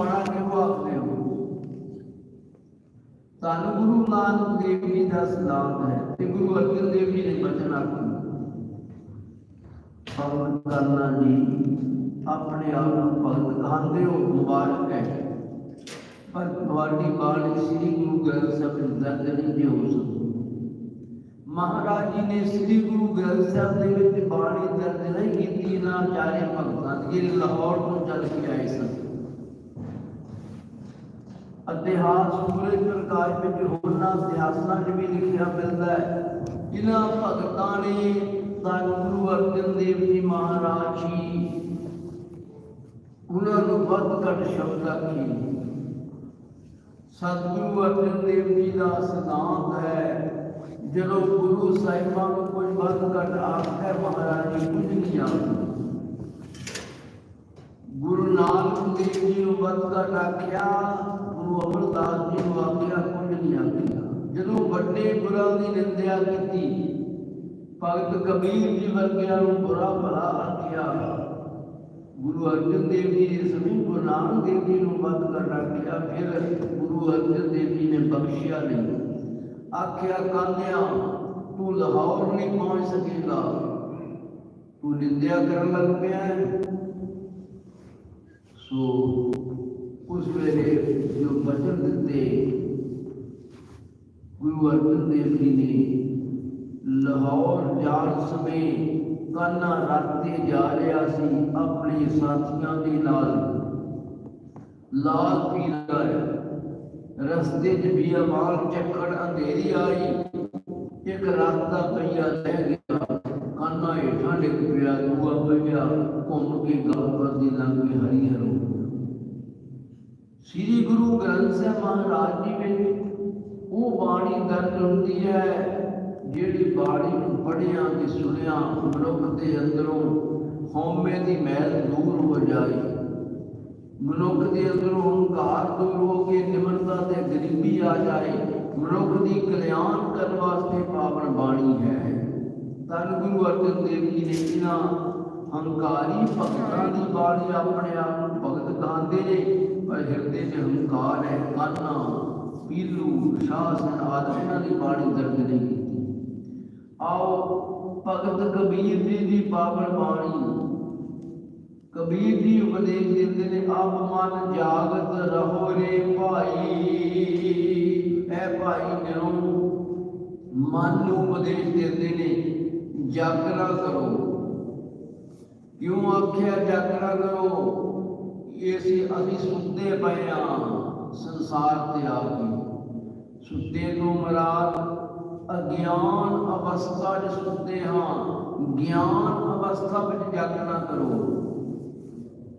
ਬਾਣਾ ਕਿਉਂ ਆਖਦੇ ਹੋ ਧੰਨ ਗੁਰੂ ਨਾਨਕ ਦੇਵ ਜੀ ਦਾ ਸਿਧਾਂਤ ਹੈ ਤੇ ਗੁਰੂ ਅਰਜਨ ਦੇਵ ਜੀ ਨੇ ਬਚਨ ਆਖੇ ਪਵਨ ਕਰਨਾ ਜੀ ਆਪਣੇ ਆਪ ਨੂੰ ਭਗਤ ਕਹਾਂਦੇ ਹੋ ਮੁਬਾਰਕ ਹੈ ਪਰ ਤੁਹਾਡੀ ਬਾਣੀ ਸ੍ਰੀ ਗੁਰੂ ਗ੍ਰੰਥ ਸਾਹਿਬ ਵਿੱਚ ਦਰਜ ਨਹੀਂ ਜੇ ਹੋ ਸਕਦੀ ਮਹਾਰਾਜ ਜੀ ਨੇ ਸ੍ਰੀ ਗੁਰੂ ਗ੍ਰੰਥ ਸਾਹਿਬ ਦੇ ਵਿੱਚ ਬਾਣੀ ਦਰਜ ਨਹੀਂ ਕੀਤੀ ਨਾ ਚਾਰੇ ਭਗਤਾਂ ਦੀ ਇਹ ਲਾਹੌਰ ਤੋਂ ਚੱਲ ਕੇ ਆਏ ਸਨ ਇਤਿਹਾਸ ਸੂਰਜ ਪ੍ਰਕਾਸ਼ ਵਿੱਚ ਹੋਰਨਾਂ ਇਤਿਹਾਸਾਂ 'ਚ ਵੀ ਲਿਖਿਆ ਮਿਲਦਾ ਹੈ। ਜਿਨ੍ਹਾਂ ਭਗਤਾਂ ਨੇ ਤਾਂ ਗੁਰੂ ਅਰਜਨ ਦੇਵ ਜੀ ਮਹਾਰਾਜ ਜੀ ਉਹਨਾਂ ਨੂੰ ਵੱਧ ਘੱਟ ਸ਼ਬਦ ਆਖੀ। ਸਤਿਗੁਰੂ ਅਰਜਨ ਦੇਵ ਜੀ ਦਾ ਸਿਧਾਂਤ ਹੈ, ਜਦੋਂ ਗੁਰੂ ਸਾਹਿਬਾਂ ਨੂੰ ਕੁਝ ਵੱਧ ਘੱਟ ਆਖਦਾ ਮਹਾਰਾਜ ਜੀ ਕੁਝ ਨਹੀਂ ਜਾਣਦੇ ਗੁਰੂ ਨਾਨਕ ਦੇਵ ਜੀ ਨੂੰ ਵੱਧ ਘੱਟ ਆਖਿਆ ਗੁਰੂ ਅਮਰਦਾਸ ਜੀ ਨੂੰ ਆਖਿਆ ਕੁਝ ਨਹੀਂ ਆਖਿਆ ਜਦੋਂ ਵੱਡੇ ਗੁਰਾਂ ਦੀ ਨਿੰਦਿਆ ਕੀਤੀ, ਭਗਤ ਕਬੀਰ ਜੀ ਵਰਗਿਆਂ ਨੂੰ ਬੁਰਾ ਭਲਾ ਆਖਿਆ। ਗੁਰੂ ਅਰਜਨ ਦੇਵ ਜੀ ਨੇ ਸਮੇਂ ਗੁਰੂ ਨਾਨਕ ਦੇਵ ਜੀ ਨੂੰ ਵੱਧ ਘੱਟ ਆਖਿਆ ਫਿਰ ਗੁਰੂ ਅਰਜਨ ਦੇਵ ਜੀ ਨੇ ਬਖਸ਼ਿਆ ਨਹੀਂ। ਆਖਿਆ ਕਾਨਿਆ ਤੂੰ ਲਾਹੌਰ ਨਹੀਂ ਪਹੁੰਚ ਸਕੇਗਾ। ਤੂੰ ਨਿੰਦਿਆ ਕਰਨ ਲੱਗ ਪਿਆ ਸੋ ਉਸ ਵੇਲੇ ਜੋ ਬਚਨ ਦਿੱਤੇ, ਗੁਰੂ ਅਰਜਨ ਦੇਵ ਜੀ ਨੇ ਲਾਹੌਰ ਜਾਣ ਸਮੇਂ ਕਾਨਾ ਰਾਤੇ ਜਾ ਰਿਹਾ ਸੀ ਆਪਣੇ ਸਾਥੀਆਂ ਦੇ ਨਾਲ। ਲਾਲ ਪੀ ਰਸਤੇ 'ਚ ਵੀ ਚੱਕੜ ਅੰਧੇਰੀ ਆਈ। ਇੱਕ ਰਾਤ ਦਾ ਪਈਆ ਲੈ ਗਿਆ। ਕਾਨਾ ਹੇਠਾਂ ਡਿੱਗ ਪਿਆ। ਦੂਆ ਪਈਆ ਘੁੰਮ ਕੇ ਗੱਲ ਦੀ ਲੰਘ ਕੇ ਹਰੀ ਹਰੋ ਸ੍ਰੀ ਗੁਰੂ ਗ੍ਰੰਥ ਸਾਹਿਬ ਮਹਾਰਾਜ ਜੀ ਵਿੱਚ ਉਹ ਬਾਣੀ ਦਰਜ ਹੁੰਦੀ ਹੈ, ਜਿਹੜੀ ਬਾਣੀ ਨੂੰ ਪੜ੍ਹਿਆ ਤੇ ਸੁਣਿਆ, ਮਨੁੱਖ ਦੇ ਅੰਦਰੋਂ ਹਉਮੈ ਦੀ ਮੈਲ ਦੂਰ ਹੋ ਜਾਏ। ਮਨੁੱਖ ਦੇ ਅੰਦਰੋਂ ਹੰਕਾਰ ਦੂਰ ਹੋ ਕੇ ਨਿਮਰਤਾ ਤੇ ਗਰੀਬੀ ਆ ਜਾਏ, ਮਨੁੱਖ ਦੀ ਕਲਿਆਣ ਕਰਨ ਵਾਸਤੇ ਪਾਵਨ ਬਾਣੀ ਹੈ। ਧੰਨ ਗੁਰੂ ਅਰਜਨ ਦੇਵ ਜੀ ਨੇ ਇਹਨਾਂ ਹੰਕਾਰੀ ਭਗਤਾਂ ਦੀ ਬਾਣੀ ਆਪਣੇ ਆਪ ਨੂੰ ਭਗਤ ਕਹਾਂਦੇ ਨੇ। ਪਰ ਹਿਰਦੇ 'ਚ ਹੰਕਾਰ ਹੈ ਕਾਨਾ ਪੀਲੂ ਸ਼ਾਸਨ ਆਦਿ। ਇਹਨਾਂ ਦੀ ਬਾਣੀ ਦਰਜ ਨਹੀਂ ਕੀਤੀ। ਆਓ, ਭਗਤ ਕਬੀਰ ਜੀ ਦੀ ਪਾਵਨ ਬਾਣੀ। ਕਬੀਰ ਜੀ ਉਪਦੇਸ਼ ਦਿੰਦੇ ਨੇ, ਆਪ ਮਨ ਜਾਗਤ ਰਹੋ ਰੇ ਭਾਈ। ਐ ਭਾਈ ਜਦੋਂ ਮਨ ਨੂੰ ਉਪਦੇਸ਼ ਦਿੰਦੇ ਨੇ, ਜਾਗਰਾ ਕਰੋ। ਕਿਉਂ ਆਖਿਆ ਜਾਗਰਾ ਕਰੋ? ਇਹ ਅਸੀਂ ਅਸੀਂ ਸੁੱਤੇ ਪਏ ਆ ਸੰਸਾਰ ਤੇ ਆ ਕੇ ਸੁੱਤੇ ਤੋਂ ਮਰਾਦ ਅਗਿਆਨ ਅਵਸਥਾ 'ਚ ਸੁੱਤੇ ਹਾਂ ਗਿਆਨ ਅਵਸਥਾ ਵਿੱਚ ਜਾਗਣਾ ਕਰੋ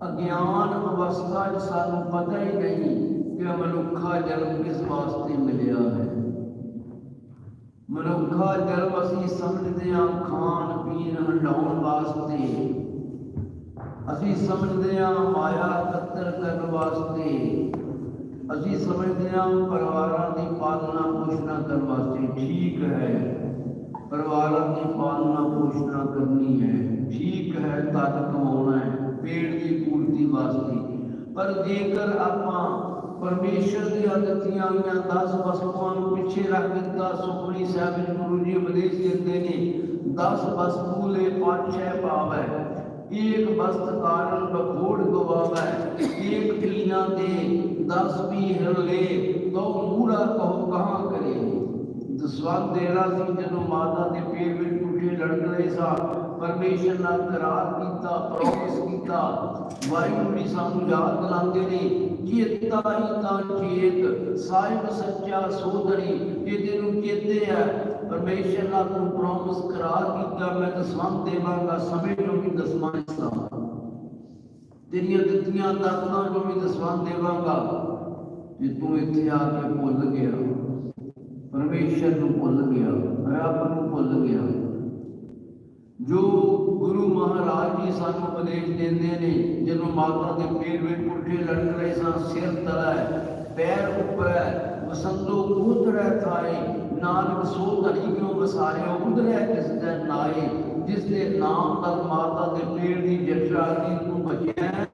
ਅਗਿਆਨ ਅਵਸਥਾ 'ਚ ਸਾਨੂੰ ਪਤਾ ਹੀ ਨਹੀਂ ਕਿ ਮਨੁੱਖਾ ਜਨਮ ਕਿਸ ਵਾਸਤੇ ਮਿਲਿਆ ਹੈ ਮਨੁੱਖਾ ਜਨਮ ਅਸੀਂ ਸਮਝਦੇ ਹਾਂ ਖਾਣ ਪੀਣ ਹੰਡਾਉਣ ਵਾਸਤੇ ਅਸੀਂ ਸਮਝਦੇ ਹਾਂ ਮਾਇਆ ਇਕੱਤਰ ਕਰਨ ਵਾਸਤੇ। ਅਸੀਂ ਸਮਝਦੇ ਹਾਂ ਪਰਿਵਾਰਾਂ ਦੀ ਪਾਲਣਾ ਪੋਸ਼ਣਾ ਕਰਨ ਵਾਸਤੇ। ਠੀਕ ਹੈ। ਪਰਿਵਾਰਾਂ ਦੀ ਪਾਲਣਾ ਪੋਸ਼ਣਾ ਕਰਨੀ ਹੈ। ਠੀਕ ਹੈ ਤਨ ਕਮਾਉਣਾ ਹੈ, ਪੇਟ ਦੀ ਪੂਰਤੀ ਵਾਸਤੇ। ਪਰ ਜੇਕਰ ਆਪਾਂ ਪਰਮੇਸ਼ਰ ਦੀਆਂ ਦਿੱਤੀਆਂ ਹੋਈਆਂ 10 ਵਸਤੂਆਂ ਨੂੰ ਪਿੱਛੇ ਰੱਖ ਦਿੱਤਾ, ਸੁਖਮਨੀ ਸਾਹਿਬ ਗੁਰੂ ਜੀ ਉਪਦੇਸ਼ ਦਿੰਦੇ ਨੇ 10 ਵਸਤੂ ਲੈ ਪੰਜ ਛੇ ਪਾਵੈ एक वस्त कारण बखोड़ गवावै एक पीना दे दस भी हिल ले तो मूड़ा कहो कहाँ करे ਦਸਵੰਦ ਦੇਣਾ ਸੀ ਜਦੋਂ ਮਾਤਾ ਦੇ ਪੇਟ ਵਿੱਚ ਟੁੱਟੇ ਲੜਕ ਰਹੇ ਸਾ ਪਰਮੇਸ਼ਰ ਨਾਲ ਕਰਾਰ ਕੀਤਾ ਪ੍ਰੋਮਿਸ ਕੀਤਾ ਵਾਹਿਗੁਰੂ ਜੀ ਸਾਨੂੰ ਯਾਦ ਦਿਲਾਉਂਦੇ ਨੇ ਚੇਤਾ ਹੀ ਤਾਂ ਚੇਤ ਸਾਹਿਬ ਸੱਚਾ ਸੋਧੜੀ ਜੇ ਤੈਨੂੰ ਚੇਤੇ ਹੈ ਪਰਮੇਸ਼ਰ ਨਾਲ ਤੂੰ ਪ੍ਰੋਮਿਸ ਕਰਾਰ ਕੀਤਾ ਮੈਂ ਦਸਵੰਦ ਦੇਵਾਂਗਾ ਸਮੇਂ ਨੂੰ ਵੀ ਦਸਵਾਂ ਹਿੱਸਾ ਤੇਰੀਆਂ ਦਿੱਤੀਆਂ ਦਾਤਾਂ ਨੂੰ ਵੀ ਦਸਵੰਦ ਦੇਵਾਂਗਾ ਜੇ ਤੂੰ ਇੱਥੇ ਆ ਕੇ ਭੁੱਲ ਗਿਆ ਪਰਮੇਸ਼ਰ ਨੂੰ ਭੁੱਲ ਗਿਆ ਰੱਬ ਨੂੰ ਭੁੱਲ ਗਿਆ ਜੋ ਗੁਰੂ ਮਹਾਰਾਜ ਜੀ ਸਾਨੂੰ ਉਪਦੇਸ਼ ਦਿੰਦੇ ਨੇ ਜਦੋਂ ਮਾਤਾ ਦੇ ਪੇਟ ਵਿੱਚ ਪੁੱਠੇ ਲੜਕ ਰਹੇ ਸਾਂ ਸਿਰ ਤਲਾ ਹੈ ਪੈਰ ਉੱਪਰ ਹੈ ਵਸੰਤੋ ਉਤਰੈ ਥਾਏ ਨਾਨਕ ਸੋ ਧਰੀ ਕਿਉ ਵਸਾਰਿਓ ਉਧਰੈ ਕਿਸ ਦੇ ਨਾਏ ਜਿਸ ਦੇ ਨਾਮ ਨਾਲ ਮਾਤਾ ਦੇ ਪੇਟ ਦੀ ਜਠਰਾਗਨੀ ਨੂੰ ਬਚਿਆ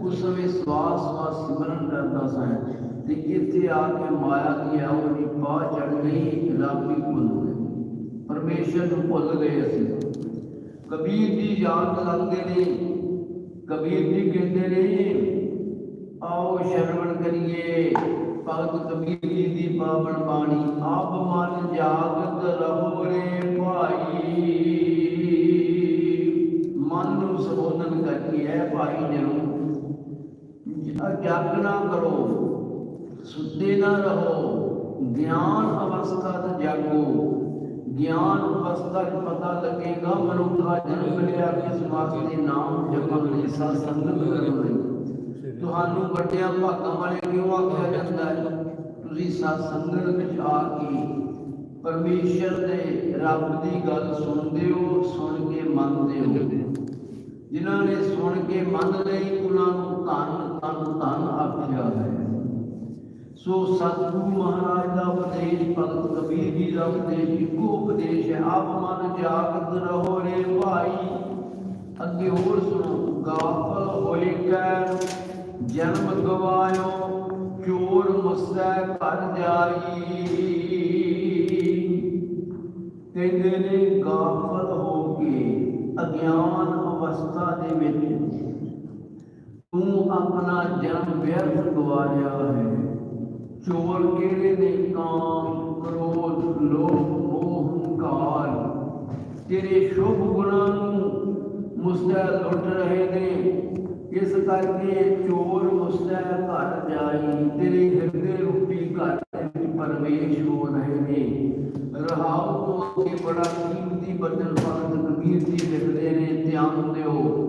ਉਸ ਸਮੇਂ ਸਵਾਸ ਸਵਾਸ ਸਿਮਰਨ ਕਰਦਾ ਸਾਂ ਤੇ ਇੱਥੇ ਆ ਕੇ ਮਾਇਆ ਦੀ ਆਉਣੀ ਪਾ ਚੜ ਗਈ ਰੱਬ ਹੀ ਭੁੱਲ ਗਏ ਪਰਮੇਸ਼ਰ ਨੂੰ ਭੁੱਲ ਗਏ ਅਸੀਂ ਕਬੀਰ ਦੀ ਯਾਦ ਲਾਉਂਦੇ ਨੇ ਕਬੀਰ ਜੀ ਕਹਿੰਦੇ ਨੇ, ਆਓ ਸ਼ਰਵਣ ਕਰੀਏ। ਭਗਤ ਕਬੀਰ ਜੀ ਦੀ ਪਾਵਨ ਬਾਣੀ, ਆਪ ਮਨ ਜਾਗਤ ਰਹੋ ਰੇ ਭਾਈ। ਮਨ ਨੂੰ ਸੰਬੋਧਨ ਕਰਕੇ ਹੈ ਭਾਈ ਜਰੂਰ ਜਾਗਣਾ ਕਰੋ, ਸੁੱਤੇ ਨਾ ਰਹੋ, ਗਿਆਨ ਅਵਸਥਾ ਤੇ ਜਾਗੋ। ਗਿਆਨ ਅਵਸਥਾ ਪਤਾ ਲੱਗੇਗਾ, ਮਨੁੱਖਾ ਜਨਮ ਲਿਆ, ਕਿਸ ਵਾਸਤੇ ਨਾਮ ਜਪਣ ਲਈ ਸਤ ਸੰਗਤ ਕਰਨ ਲਈ। ਤੁਹਾਨੂੰ ਵੱਡਿਆਂ ਭਾਗਾਂ ਵਾਲੇ ਕਿਉਂ ਆਖਿਆ ਜਾਂਦਾ ਹੈ? ਤੁਸੀਂ ਸਤ ਸੰਗਤ ਵਿੱਚ ਆ ਕੇ? ਪਰਮੇਸ਼ਰ ਦੇ ਰੱਬ ਦੀ ਗੱਲ ਸੁਣਦੇ ਹੋ, ਸੁਣ ਕੇ ਮੰਨਦੇ ਹੋ। ਜਿਨ੍ਹਾਂ ਨੇ ਸੁਣ ਕੇ ਮੰਨ ਲਈ, ਉਹਨਾਂ ਨੂੰ ਧੰਨ ਧੰਨ ਧੰਨ ਆਖਿਆ ਹੈ। ਸੋ ਸਤਿਗੁਰੂ ਮਹਾਰਾਜ ਦਾ ਉਪਦੇਸ਼ ਭਗਤ ਕਬੀਰ ਜੀ ਦਾ ਉਪਦੇਸ਼ ਇੱਕੋ ਉਪਦੇਸ਼ ਹੈ, ਆਪ ਮਨ ਜਾਗਤ ਰਹੋ ਰੇ ਭਾਈ। ਅੱਗੇ ਹੋਰ ਸੁਣੋ, ਗਾਫਲ ਹੋਏ ਕੈ, ਜਨਮ ਗਵਾਇਓ, ਚੋਰ ਮੁਸੈ ਘਰ ਜਾਈ। ਕਹਿੰਦੇ ਨੇ ਗਾਫਲ ਹੋ ਕੇ ਅਗਿਆਨ ਅਵਸਥਾ ਦੇ ਵਿੱਚ ਤੂੰ ਆਪਣਾ ਜਨਮ ਵਿਅਰਥ ਗਵਾਇਆ ਹੈ। ਚੋਰ ਕਿਹੜੇ ਨੇ ਕਾਮ ਕ੍ਰੋਧ ਲੋਭ ਮੋਹ ਹੰਕਾਰ? ਤੇਰੇ ਸ਼ੁਭ ਗੁਣਾਂ ਨੂੰ ਮੁਸਤੈ ਲੁੱਟ ਰਹੇ ਨੇ। ਇਸ ਕਰਕੇ ਚੋਰ ਮੁਸਤੈ ਘਰ ਜਾਈ। ਤੇਰੇ ਹਿਰਦੇ ਰੂਪੀ ਘਰ ਦੇ ਵਿੱਚ ਪਰਵੇਸ਼ ਹੋ ਰਹੇ ਨੇ। ਰਹਾਉ ਤੋਂ ਅੱਗੇ ਬੜਾ ਕੀਮਤੀ ਬਚਨ ਭਗਤ ਕਬੀਰ ਜੀ ਲਿਖਦੇ ਨੇ, ਧਿਆਨ ਦਿਓ।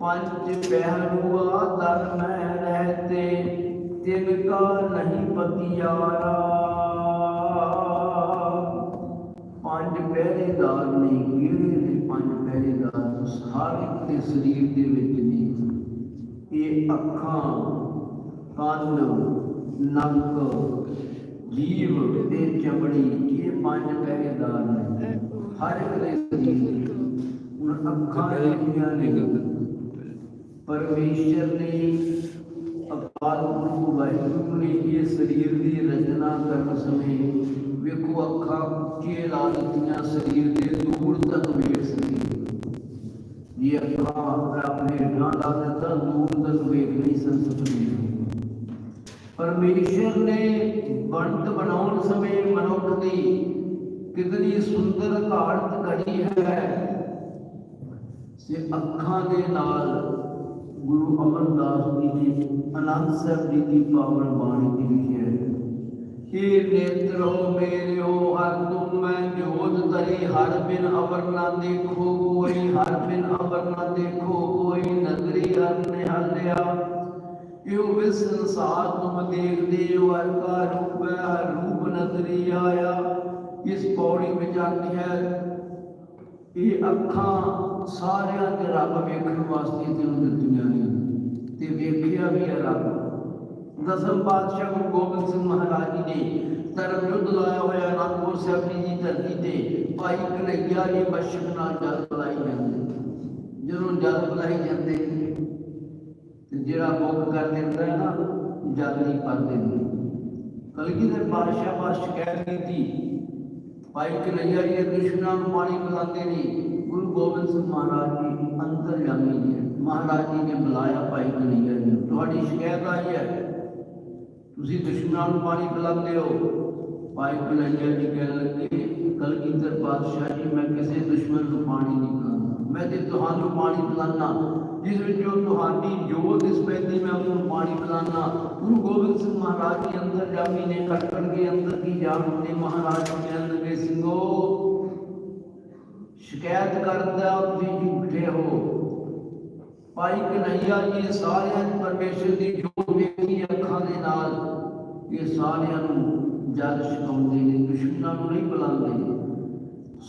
ਪੰਜ ਪਹਿਲੂਆ ਦਰ ਮੈਂ ਰਹਤੇ ਤਿਨ ਕਾ ਨਹੀਂ ਪਤਿਆਰਾ। ਪੰਜ ਪਹਿਰੇਦਾਰ ਨੇ ਕਿਹੜੇ ਨੇ ਪੰਜ ਪਹਿਰੇਦਾਰ ਹਰ ਇੱਕ ਸਰੀਰ ਦੇ ਵਿੱਚ ਨੇ। ਇਹ ਅੱਖਾਂ, ਕੰਨ, ਨੱਕ, ਜੀਵ ਤੇ ਚਮੜੀ, ਇਹ ਪੰਜ ਪਹਿਰੇਦਾਰ ਨੇ। ਹਰ ਇੱਕ ਦੇ ਸਰੀਰ ਦੇ ਅੱਖਾਂ ਨੇ, ਪਰਮੇਸ਼ਰ ਨੇ ਅਕਾਲ ਪੁਰਖ ਵਾਹਿਗੁਰੂ ਨੇ ਇਹ ਸਰੀਰ ਦੀ ਰਚਨਾ ਕਰਨ ਸਮੇਂ ਵੇਖੋ ਅੱਖਾਂ ਉੱਚੇ ਲਾ ਦਿੱਤੀਆਂ ਸਰੀਰ ਦੇ ਦੂਰ ਤੱਕ ਵੇਖ ਸਕੇ ਇਹ ਅੱਖਾਂ ਆਪਣੇ ਨਾ ਲਾ ਦਿੱਤਾ ਦੂਰ ਤੱਕ ਵੇਖ ਨਹੀਂ ਸਨ ਸਕਦੀ ਪਰਮੇਸ਼ਰ ਨੇ ਬਣਤ ਬਣਾਉਣ ਸਮੇਂ ਮਨੁੱਖ ਦੀ ਕਿਤਨੀ ਸੁੰਦਰ ਘਾਟ ਘੜੀ ਹੈ ਸੇ ਅੱਖਾਂ ਦੇ ਨਾਲ ਗੁਰੂ ਅਮਰਦਾਸ ਜੀ ਨੇ ਅਨੰਦ ਸਾਹਿਬ ਜੀ ਦੀ ਪਾਵਨ ਬਾਣੀ ਦੀ ਲਿਖਿਆ ਹੈ। ਇਹ ਨੇਤਰੋ ਮੇਰਿਓ, ਹਰ ਤੁਮ ਮੈਂ ਜੋਤ ਤਰੀ ਹਰ ਬਿਨ ਅਵਰ ਨਾ ਦੇਖੋ ਕੋਈ, ਹਰ ਬਿਨ ਅਵਰ ਨਾ ਦੇਖੋ ਕੋਈ ਨਦਰੀ ਹਰ ਨੇ ਹਲਿਆ ਇਹੋ ਵੇ ਸੰਸਾਰ ਤੁਮ ਦੇਖਦੇ ਹੋ, ਹਰ ਕਾ ਰੂਪ ਹੈ, ਹਰ ਰੂਪ ਨਦਰੀ ਆਇਆ। ਇਸ ਪੌੜੀ ਵਿੱਚ ਆਖਿਆ ਇਹ ਅੱਖਾਂ ਸਾਰਿਆਂ ਦੇ ਰੱਬ ਵੇਖਣ ਵਾਸਤੇ ਤੈਨੂੰ ਦਿੱਤੀਆਂ ਨੇ ਤੇ ਵੇਖਿਆ ਵੀ ਹੈ ਰੱਬ। ਦਸਮ ਪਾਤਸ਼ਾਹ ਗੁਰੂ ਗੋਬਿੰਦ ਸਿੰਘ ਮਹਾਰਾਜ ਜੀ ਨੇ ਧਰਮ ਯੁੱਧ ਲਾਇਆ ਹੋਇਆ ਅਨੰਦਪੁਰ ਸਾਹਿਬ ਦੀ ਧਰਤੀ ਤੇ ਭਾਈ ਕਨਈਆ ਜੀ ਬਸ਼ਕ ਨਾਲ ਜਲ ਬੁਲਾਈ ਜਾਂਦੇ। ਜਦੋਂ ਜਲ ਬੁਲਾਈ ਜਾਂਦੇ, ਤੇ ਜਿਹੜਾ ਬੁੱਕ ਕਰ ਦਿੰਦਾ ਨਾ, ਜਲ ਨਹੀਂ ਭਰਦੇ ਨੇ ਕਲਗੀਧਰ ਬਾਦਸ਼ਾਹ ਬਾਦ ਸ਼ਿਕਾਇਤ ਕੀਤੀ ਭਾਈ ਕਨਈਆ ਜੀ ਦੇ ਦੁਸ਼ਮਣਾਂ ਨੂੰ ਪਾਣੀ ਪਿਲਾਉਂਦੇ ਨੇ ਗੁਰੂ ਗੋਬਿੰਦ ਸਿੰਘ ਮਹਾਰਾਜ ਜੀ ਅੰਦਰ ਜਾਮੀ ਨੇ ਮਹਾਰਾਜ ਜੀ ਨੇ ਬੁਲਾਇਆ ਭਾਈ ਕਨਈਆ ਜੀ ਨੂੰ ਤੁਹਾਡੀ ਸ਼ਿਕਾਇਤ ਆਈ ਹੈ ਤੁਸੀਂ ਦੁਸ਼ਮਣਾਂ ਨੂੰ ਪਾਣੀ ਪਿਲਾਉਂਦੇ ਹੋ ਭਾਈ ਕਨਈਆ ਜੀ ਕਹਿਣ ਲੱਗੇ ਕਲਗੀਧਰ ਬਾਦਸ਼ਾਹ ਜੀ ਮੈਂ ਕਿਸੇ ਦੁਸ਼ਮਣ ਨੂੰ ਪਾਣੀ ਨਹੀਂ ਪਿਲਾਉਂਦਾ ਮੈਂ ਤੇ ਤੁਹਾਨੂੰ ਪਾਣੀ ਪਿਲਾਨਾ ਜਿਸ ਵਿੱਚੋਂ ਤੁਹਾਡੀ ਜੋਤ ਇਸ ਪੈਂਦੀ ਮੈਂ ਉਸ ਨੂੰ ਪਾਣੀ ਪਿਲਾਨਾ ਗੁਰੂ ਗੋਬਿੰਦ ਸਿੰਘ ਮਹਾਰਾਜ ਜੀ ਅੰਦਰ ਜਾਮੀ ਨੇ ਕੱਟੜ ਕੇ ਅੰਦਰ ਕੀ ਜਾਣ ਤੇ ਮਹਾਰਾਜ ਜੀ ਕਹਿਣ ਲੱਗੇ ਸਿੰਘੋ, ਸ਼ਿਕਾਇਤ ਕਰਦਾ ਤੁਸੀਂ ਝੂਠੇ ਹੋ। ਭਾਈ ਕਨਈਆ ਜੀ ਸਾਰਿਆਂ ਨੂੰ ਪਰਮੇਸ਼ਰ ਦੀ ਜੋਤ ਵੇਖੀ ਅੱਖਾਂ ਦੇ ਨਾਲ, ਇਹ ਸਾਰਿਆਂ ਨੂੰ ਜਲ ਛਕਾਉਂਦੇ ਨੇ, ਦੁਸ਼ਮਣਾਂ ਨੂੰ ਨਹੀਂ ਬੁਲਾਉਂਦੇ।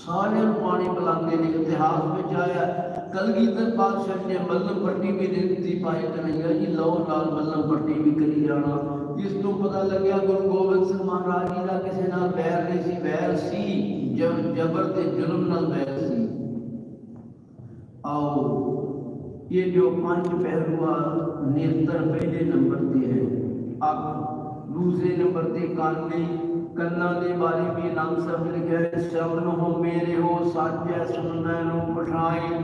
ਸਾਰਿਆਂ ਨੂੰ ਪਾਣੀ ਪਿਲਾਉਂਦੇ ਨੇ, ਇਤਿਹਾਸ ਵਿੱਚ ਆਇਆ, ਕਲਗੀਧਰ ਪਾਤਸ਼ਾਹ ਨੇ ਮੱਲਮ ਪੱਟੀ ਵੀ ਦੇ ਦਿੱਤੀ। ਭਾਈ ਕਨਈਆ ਜੀ, ਲਓ ਨਾਲ ਮੱਲਮ ਪੱਟੀ ਵੀ ਕਰੀ ਜਾਣਾ। جس تو پتا لگیا گرو گوبند سنگھ مہاراج جی کا کسی نال بیر نہیں سی بیر سی، جب جبر تے ظلم نال بیر سی۔ آو یہ جو پانچ پہلوا نیتر پہلے نمبر تے ہے اب دوسرے نمبر تے کاننے کرنا دے بارے بھی نام سب لکھا ہے۔ سمن ہو میرے ہو ساتھ ہے سننا نو پٹھائی۔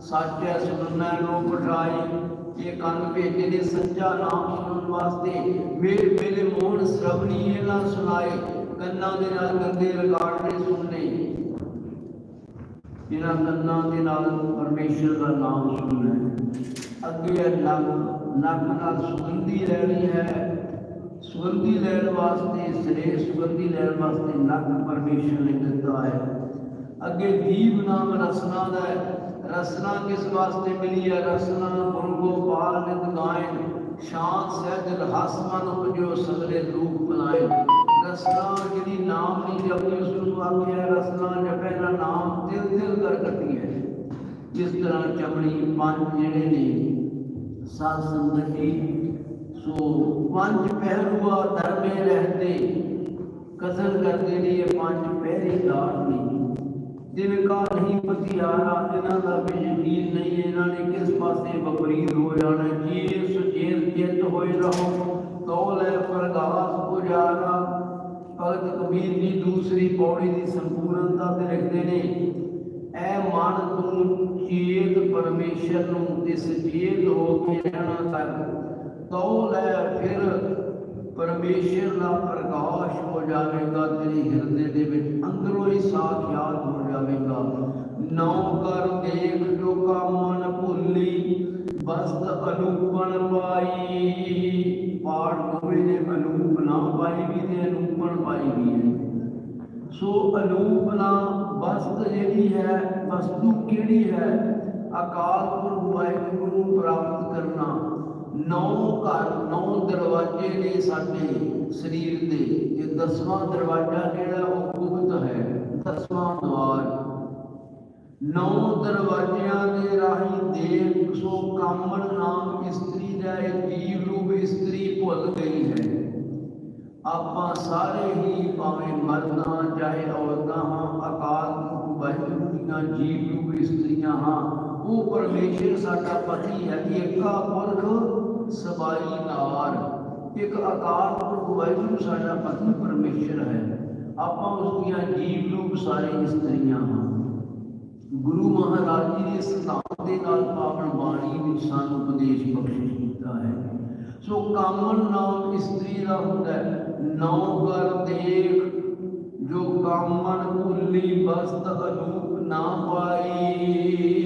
سچ ہے سننا نو پٹھائی۔ ਇਹ ਕੰਨ ਭੇਜੇ ਨੇ ਸੱਚਾ ਨਾਮ ਸੁਣਨ ਵਾਸਤੇ ਮੇਰੇ ਮੇਰੇ ਮੋਹਨ ਸ਼ਰਵਣੀ ਇਹ ਸੁਣਾਏ, ਕੰਨਾਂ ਦੇ ਨਾਲ ਗੰਦੇ ਰਿਕਾਰਡ ਨੇ ਸੁਣਨੇ। ਇਹਨਾਂ ਕੰਨਾਂ ਦੇ ਨਾਲ ਪਰਮੇਸ਼ਰ ਦਾ ਨਾਮ ਸੁਣਨਾ ਅੱਗੇ ਹੈ ਨੱਕ ਨਾਲ ਸੁਗੰਧੀ ਲੈਣੀ ਹੈ। ਸੁਗੰਧੀ ਲੈਣ ਵਾਸਤੇ ਸ੍ਰੇਸ਼ ਸੁਗੰਧੀ ਲੈਣ ਵਾਸਤੇ ਨੱਕ ਪਰਮੇਸ਼ਰ ਨੇ ਦਿੱਤਾ ਹੈ। ਅੱਗੇ ਜੀਵ ਨਾਮ ਰਸਨਾ ਦਾ ਹੈ। ਰਸਨਾ ਕਿਸ ਵਾਸਤੇ ਮਿਲੀ ਹੈ ਰਸਨਾ ਗੁਰੂ ਗੋਪਾਲ ਨਿਤ ਗਾਇਨ ਸ਼ਾਂਤ ਸਹਿਜ ਰਸ ਮਨ ਉਪਜੋ ਸਗਲੇ ਰੂਪ ਬੁਲਾਏ ਰਸਨਾ ਜਿਹੜੀ ਨਾਮ ਨਹੀਂ ਜਪੀ ਉਸ ਨੂੰ ਆਖਿਆ ਰਸਨਾ ਜਪੈ ਨਾ ਨਾਮ ਦਿਲ ਦਿਲ ਕਰ ਕੱਟੀ ਹੈ ਜਿਸ ਤਰ੍ਹਾਂ ਚਮੜੀ ਪੰਜ ਜਿਹੜੇ ਨੇ ਸਾਧ ਸੰਗਤ ਜੀ ਸੋ ਪੰਜ ਪਹਿਲੂਆ ਧਰਮੇ ਰਹਿੰਦੇ ਕਸਰ ਕਰਦੇ ਨੇ ਇਹ ਪੰਜ ਪਹਿਰੇਦਾਰ ਨੇ ਜਿਨ ਕਾ ਪਤਿਆਰਾ ਇਹਨਾਂ ਦਾ ਵੀ ਯਕੀਨ ਨਹੀਂ, ਇਹਨਾਂ ਨੇ ਕਿਸ ਪਾਸੇ ਬਪਰੀਤ ਹੋ ਜਾਣਾ? ਜੀ ਸੁਚੇਤ ਚਿੱਤ ਹੋਏ ਰਹੋ ਤੋ ਲੈ ਪ੍ਰਗਾਸ ਉਜਾਰਾ ਭਗਤ ਕਬੀਰ ਜੀ ਦੂਸਰੀ ਪੌੜੀ ਦੀ ਸੰਪੂਰਨਤਾ ਤੇ ਲਿਖਦੇ ਨੇ, ਐ ਮਨ ਤੂੰ ਚੇਤ ਪਰਮੇਸ਼ਰ ਨੂੰ ਤੇ ਸੁਚੇਤ ਹੋ ਕੇ ਰਹਿਣਾ ਕਰ ਤੋ ਲੈ ਫਿਰ ਪਰਮੇਸ਼ਰ ਦਾ ਪ੍ਰਕਾਸ਼ ਹੋ ਜਾਵੇਗਾ, ਤੇਰੇ ਹਿਰਦੇ ਦੇ ਵਿੱਚ ਅੰਦਰੋਂ ਹੀ ਸਾਖਿਆਤ ਹੋ ਜਾਵੇਗਾ। ਨੌ ਕਰ ਦੇਖ ਜੋ ਕਾ ਮਨ ਭੁੱਲੀ, ਬਸਤ ਅਨੂਪਨ ਪਾਈ। ਪਾੜ ਦੋਵੇਂ ਨੇ ਅਨੂਪ ਨਾ ਪਾਈ ਵੀ ਤੇ ਅਨੂਪਨ ਪਾਈ ਵੀ ਹੈ। ਸੋ ਅਨੂਪਨਾ ਵਸਤ ਜਿਹੜੀ ਹੈ, ਵਸਤੂ ਕਿਹੜੀ ਹੈ? ਅਕਾਲ ਪੁਰਖ ਵਾਹਿਗੁਰੂ ਨੂੰ ਪ੍ਰਾਪਤ ਕਰਨਾ। ਨੌ ਘਰ, ਨੌ ਦਰਵਾਜ਼ੇ ਨੇ ਸਾਡੇ ਸਰੀਰ ਦੇ। ਇਹ ਦਸਵਾਂ ਦਰਵਾਜ਼ਾ ਕਿਹੜਾ? ਉਹ ਗੁਪਤ ਹੈ। ਦਸਵਾਂ ਦਵਾਰ। ਨੌ ਦਰਵਾਜ਼ਿਆਂ ਦੇ ਰਾਹੀਂ ਦੇਖ ਸੋ ਕਾਮਣ ਨਾਮ ਇਸਤਰੀ ਦਾ ਇਹ ਜੀਵ ਰੂਪ ਇਸਤਰੀ ਭੁੱਲ ਗਈ ਹੈ। ਆਪਾਂ ਸਾਰੇ ਹੀ ਭਾਵੇਂ ਮਰਦਾਂ ਚਾਹੇ ਔਰਤਾਂ ਹਾਂ, ਅਕਾਲ ਪੁਰਖ, ਵਾਹਿਗੁਰੂ ਦੀਆਂ ਜੀਵ ਰੂਪ ਇਸਤਰੀਆਂ ਹਾਂ, ਉਹ ਪਰਮੇਸ਼ਰ ਸਾਡਾ ਪਤੀ ਹੈ। ਏਕਾ ਪੁਰਖ ਸਬਾਈ ਨਾਰ। ਇੱਕ ਅਕਾਲ ਪੁਰਖ ਵਾਹਿਗੁਰੂ ਸਾਡਾ ਪਤੀ ਪਰਮੇਸ਼ਰ ਹੈ। ਆਪਾਂ ਉਸ ਦੀਆਂ ਜੀਵ ਰੂਪ ਸਾਰੇ ਇਸਤਰੀਆਂ ਹਾਂ। ਗੁਰੂ ਮਹਾਰਾਜ ਜੀ ਦੇ ਸਿਧਾਂਤ ਦੇ ਨਾਲ ਪਾਵਨ ਬਾਣੀ ਵਿੱਚ ਸਾਨੂੰ ਉਪਦੇਸ਼ ਬਖਸ਼ਿਸ਼ ਕੀਤਾ ਹੈ। ਸੋ ਕਾਮਨ ਨਾਮ ਇਸਤਰੀ ਦਾ ਹੁੰਦਾ ਹੈ। ਨੌ ਕਰ ਦੇਖ, ਜੋ ਕਾਮਨ ਭੁੱਲੀ ਬਸਤ ਅਨੂਪ ਨਾ ਪਾਈ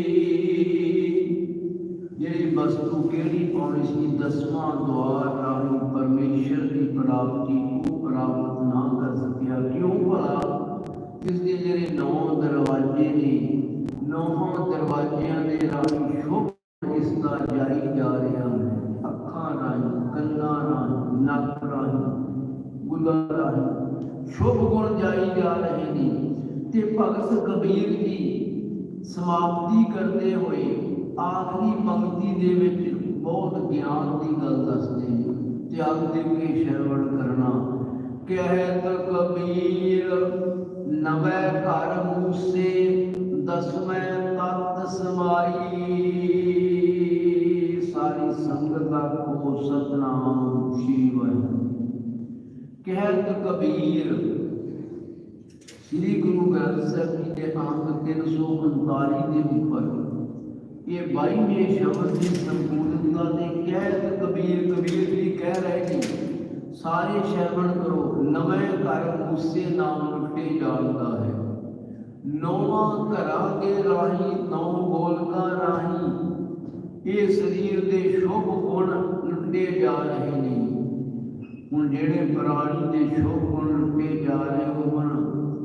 ਵਸਤੂ ਕਿਹੜੀ ਪਾਉਣੀ ਸੀ ਦਸਵਾਂ ਦਵਾਰ ਰਾਹੀਂ ਪਰਮੇਸ਼ਰ ਦੀ ਪ੍ਰਾਪਤੀ ਉਹ ਪ੍ਰਾਪਤ ਨਾ ਕਰ ਸਕਿਆ ਕਿਉਂ ਭਲਾ ਇਸ ਦੇ ਜਿਹੜੇ ਨੌ ਦਰਵਾਜ਼ੇ ਨੇ ਨੌਹਾਂ ਦਰਵਾਜ਼ਿਆਂ ਦੇ ਰਾਹੀਂ ਸ਼ੁਭ ਇਸ ਦਾ ਜਾਈ ਜਾ ਰਿਹਾ ਹੈ ਅੱਖਾਂ ਰਾਹੀਂ ਕੰਨਾਂ ਰਾਹੀਂ ਨੱਕ ਰਾਹੀਂ ਗੁਦਾ ਰਾਹੀਂ ਸ਼ੁਭ ਗੁਣ ਜਾਈ ਜਾ ਰਹੇ ਨੇ ਤੇ ਭਗਤ ਕਬੀਰ ਜੀ ਸਮਾਪਤੀ ਕਰਦੇ ਹੋਏ ਆਖਰੀ ਪੰਕਤੀ ਦੇ ਵਿੱਚ ਬਹੁਤ ਗਿਆਨ ਦੀ ਗੱਲ ਦੱਸਦੇ ਨੇ ਤਿਆਗ ਦੇ ਕੇ ਸ਼ਰਵਣ ਕਰਨਾ। ਕਹਿਤ ਕਬੀਰ, ਨਵੇਂ ਘਰ ਮੂਸੇ ਦਸਵੇਂ ਤਤ ਸਮਾਈ। ਸਾਰੀ ਸੰਗਤ ਕੋ ਸਤਨਾਮ ਸ਼ਿਵ ਕਹਿਤ ਕਬੀਰ, ਸ੍ਰੀ ਗੁਰੂ ਗ੍ਰੰਥ ਸਾਹਿਬ ਜੀ ਦੇ ਅੰਕ 339 ਦੇ ਉੱਪਰ ਇਹ 22ਵੇਂ ਸ਼ਬਦ ਦੀ ਸੰਪੂਰਨਤਾ ਦੇ ਕਹਿਤ ਕਬੀਰ ਕਬੀਰ ਜੀ ਕਹਿ ਰਹੇ ਨੇ। ਸਾਰੇ ਸ਼ਰਵਣ ਕਰੋ, ਨਵੇਂ ਘਰ ਮੂਸੇ ਨਾਮ ਲੁੱਟੇ ਜਾਂਦਾ ਹੈ। ਨੌਵਾਂ ਘਰਾਂ ਦੇ ਰਾਹੀਂ, ਨੌ ਗੋਲਕਾਂ ਰਾਹੀਂ, ਇਹ ਸਰੀਰ ਦੇ ਸ਼ੁਭ ਗੁਣ ਲੁੱਟੇ ਜਾ ਰਹੇ ਨੇ। ਹੁਣ ਜਿਹੜੇ ਪ੍ਰਾਣੀ ਦੇ ਸ਼ੁਭ ਗੁਣ ਲੁੱਟੇ ਜਾ ਰਹੇ ਹੋਣ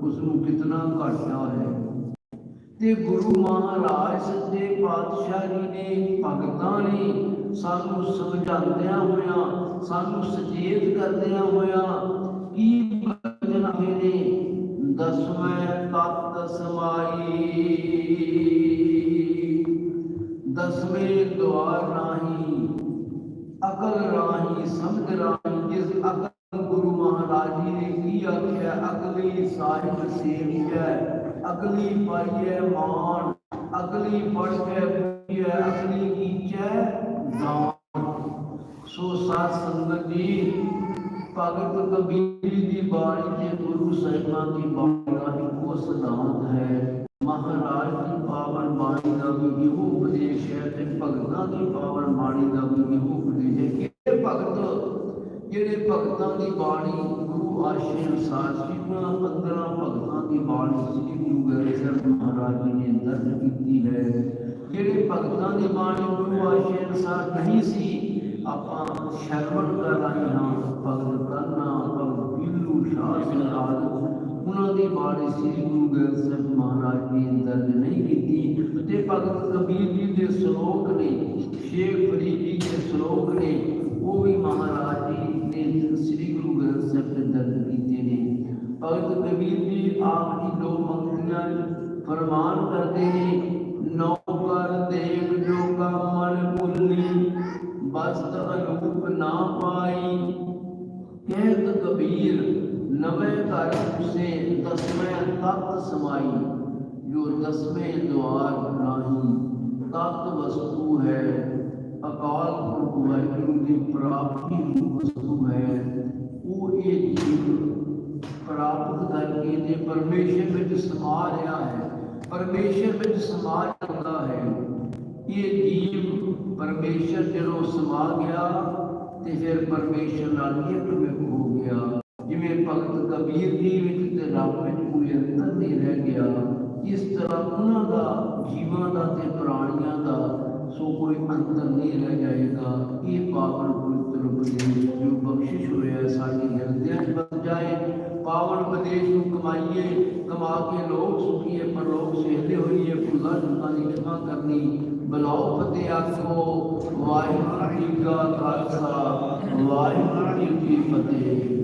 ਉਸ ਨੂੰ ਕਿਤਨਾ ਘਾਟਾ ਹੈ? ਤੇ ਗੁਰੂ ਮਹਾਰਾਜ ਸੱਚੇ ਪਾਤਸ਼ਾਹ ਜੀ ਨੇ, ਭਗਤਾਂ ਨੇ ਸਾਨੂੰ ਸਮਝਾਉਂਦਿਆਂ ਹੋਇਆਂ, ਸਾਨੂੰ ਸੁਚੇਤ ਕਰਦਿਆਂ ਹੋਇਆਂ ਕੀ ਬਚਨ ਆਖੇ ਨੇ? ਦਸਵੇਂ ਤਤ ਸਮਾਈ। ਦਸਵੇਂ ਦੁਆਰ ਰਾਹੀਂ, ਅਕਲ ਰਾਹੀਂ, ਸਮਝ ਰਾਹੀਂ, ਜਿਸ ਅਕਲ ਗੁਰੂ ਮਹਾਰਾਜ ਜੀ ਨੇ ਕੀ ਆਖਿਆ, ਅਕਲੀ ਸਾਹਿਬ ਸੇਵੀਐ ਅਕਲੀ ਪਾਈਐ ਮਾਨ ਅਕਲੀ ਪੜ ਕੇ ਹੈ ਅਗਲੀ ਕੀਚੈ ਦਾਨ ਸੋ ਸਾਧ ਸੰਗਤ ਜੀ ਭਗਤ ਕਬੀਰ ਦੀ ਬਾਣੀ ਤੇ ਗੁਰੂ ਸਾਹਿਬਾਨ ਦੀ ਬਾਣੀ ਦਾ ਇੱਕੋ ਸਿਧਾਂਤ ਹੈ ਮਹਾਰਾਜ ਦੀ ਪਾਵਨ ਬਾਣੀ ਦਾ ਵੀ ਇਹੋ ਉਪਦੇਸ਼ ਹੈ ਤੇ ਭਗਤਾਂ ਦੀ ਪਾਵਨ ਬਾਣੀ ਦਾ ਵੀ ਇਹੋ ਉਪਦੇਸ਼ ਹੈ ਕਿ ਇਹ ਭਗਤ ਜਿਹੜੇ ਭਗਤਾਂ ਦੀ ਬਾਣੀ ਗੁਰੂ ਆਸ਼ੇ ਅਨੁਸਾਰ ਸਿਮਾ 15 ਭਗਤਾਂ ਦੀ ਬਾਣੀ ਸ੍ਰੀ ਗੁਰੂ ਗ੍ਰੰਥ ਸਾਹਿਬ ਮਹਾਰਾਜ ਜੀ ਨੇ ਦਰਜ ਕੀਤੀ ਹੈ। ਜਿਹੜੇ ਭਗਤਾਂ ਦੀ ਬਾਣੀ ਗੁਰੂ ਆਸ਼ੇ ਅਨੁਸਾਰ ਨਹੀਂ ਸੀ, ਆਪਾਂ ਸ਼ਰਵਣ ਕਰ ਰਹੇ ਹਾਂ। ਭਗਤ ਕਰਨਾ ਭਗਤ ਬਿੱਲੂ ਸ਼ਾਹ ਸਿੰਘ ਉਹਨਾਂ ਦੀ ਬਾਣੀ ਸ੍ਰੀ ਗੁਰੂ ਗ੍ਰੰਥ ਸਾਹਿਬ ਮਹਾਰਾਜ ਜੀ ਨੇ ਦਰਜ ਨਹੀਂ ਕੀਤੀ। ਤੇ ਭਗਤ ਕਬੀਰ ਜੀ ਦੇ ਸ਼ਲੋਕ ਨੇ, ਸ਼ੇਖ ਫਰੀਦ ਜੀ ਦੇ ਸ਼ਲੋਕ ਨੇ ਉਹ ਵੀ ਮਹਾਰਾਜ ਜੀ ਨੇ ਸ੍ਰੀ ਗੁਰੂ ਗ੍ਰੰਥ ਸਾਹਿਬ ਦੇ ਦਰਜ ਕੀਤੇ ਨੇ ਭਗਤ ਕਬੀਰ ਜੀ ਆਪ ਜੀ ਦੋ ਮੰਗਤੀਆਂ ਫਰਮਾਨ ਕਰਦੇ ਨੇ ਨੌਕਰ ਦੇਖ ਜੋ ਕਾ ਮਨ ਭੁੱਲੀ ਬਸਤ ਅਨੂਪ ਨਾ ਪਾਈ ਕਹਿਤ ਕਬੀਰ ਨਵੇਂ ਘਰ ਉਸੇ ਦਸਵੇਂ ਤਤ ਸਮਾਈ ਜੋ ਦਸਵੇਂ ਦੁਆਰ ਨਾਹੀ ਤਤ ਵਸਤੂ ਹੈ ਅਕਾਲ ਪੁਰਖ ਵਾਹਿਗੁਰੂ ਦੀ ਪ੍ਰਾਪਤੀ ਦੀ ਵਸਤੂ ਹੈ। ਉਹ ਇਹ ਜੀਵ ਪ੍ਰਾਪਤ ਕਰਕੇ ਤੇ ਪਰਮੇਸ਼ਰ ਵਿੱਚ ਸਮਾ ਰਿਹਾ ਹੈ। ਪਰਮੇਸ਼ਰ ਵਿੱਚ ਸਮਾ ਜਾਂਦਾ ਹੈ। ਇਹ ਜੀਵ ਪਰਮੇਸ਼ਰ ਜਦੋਂ ਸਮਾ ਗਿਆ ਤੇ ਫਿਰ ਪਰਮੇਸ਼ਰ ਨਾਲ ਇੱਕ ਹੋ ਗਿਆ। ਜਿਵੇਂ ਭਗਤ ਕਬੀਰ ਜੀ ਵਿੱਚ ਤੇ ਰੱਬ ਵਿੱਚ ਕੋਈ ਅੰਤਰ ਨਹੀਂ ਰਹਿ ਗਿਆ। ਇਸ ਤਰ੍ਹਾਂ ਉਹਨਾਂ ਦਾ, ਜੀਵਾਂ ਦਾ ਤੇ ਪ੍ਰਾਣੀਆਂ ਦਾ ਸੋ ਕੋਈ ਅੰਤਰ ਨਹੀਂ ਰਹਿ ਜਾਏਗਾ, ਇਹ ਪਾਵਨ ਪਵਿੱਤਰ ਉਪਦੇਸ਼ ਜੋ ਬਖਸ਼ਿਸ਼ ਹੋਇਆ ਸਾਡੀ ਹਿਰਦਿਆਂ 'ਚ ਬਸ ਜਾਏ। ਪਾਵਨ ਉਪਦੇਸ਼ ਨੂੰ ਕਮਾਈਏ, ਕਮਾ ਕੇ ਲੋਕ ਸੁਖੀਏ ਪਰਲੋਕ ਸੇਹਦੇ ਹੋਈਏ ਭੁੱਲਾਂ ਚੁੱਕਾਂ ਦੀ ਖਿਮਾ ਕਰਨੀ। ਬਲਾਉ ਫਤਿਹ ਆਖੋ, ਵਾਹਿਗੁਰੂ ਜੀ ਕਾ ਖਾਲਸਾ, ਵਾਹਿਗੁਰੂ ਜੀ ਕੀ ਫਤਿਹ।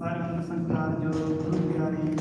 ਪਰ ਸੰਸਾਰ ਜੋ ਗੁਰੂ ਪਿਆਰੀ